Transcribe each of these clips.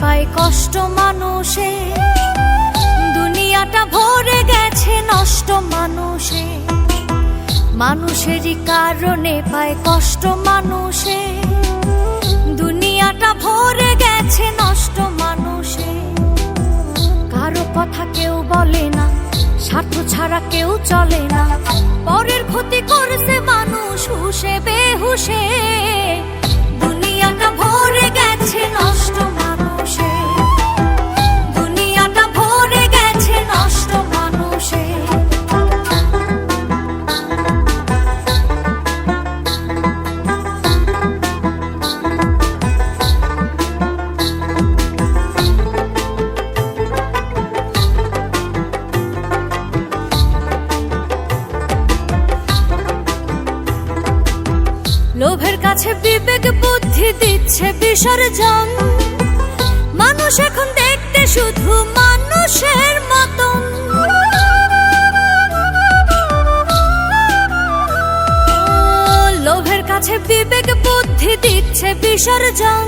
পায় কষ্ট মানুষে। দুনিয়াটা ভরে গেছে নষ্ট মানুষে। মানুষেরই কারণে পায় কষ্ট মানুষে। দুনিয়াটা ভরে গেছে নষ্ট মানুষে। কারও কথা কেউ বলে না, স্বার্থ ছাড়া কেউ চলে না। পরের ক্ষতি করছে মানুষ হুসে বেহুসে লোভের কাছে বিবেক, বুদ্ধি দিচ্ছে বিসর্জন। মানুষ এখন দেখতে শুধু মানুষের মতন। লোভের কাছে বিবেক, বুদ্ধি দিচ্ছে বিসর্জন।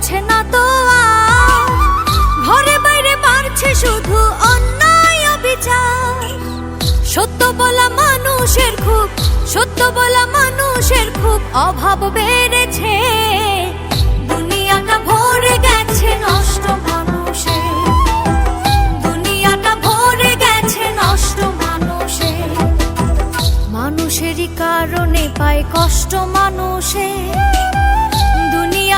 পড়ছে না তো ঘরে বাইরে বাড়ছে শুধু অন্যায় অবিচার। সত্য বলা মানুষের খুব, সত্য বলা মানুষের খুব অভাব বেড়েছে। দুনিয়াটা ভরে গেছে নষ্ট মানুষে দুনিয়াটা ভরে গেছে নষ্ট মানুষে মানুষেরই কারণে পায় কষ্ট মানুষে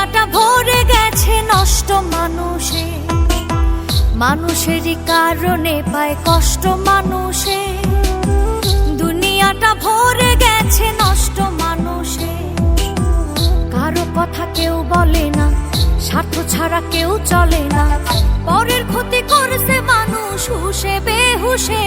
দুনিয়াটা ভরে গেছে নষ্ট মানুষে। মানুষেরই কারণে পায় কষ্ট মানুষে। দুনিয়াটা ভরে গেছে নষ্ট মানুষে। কারও কথা কেউ বলে না, স্বার্থ ছাড়া কেউ চলে না। পরের ক্ষতি করছে মানুষ হুসে বেহুসে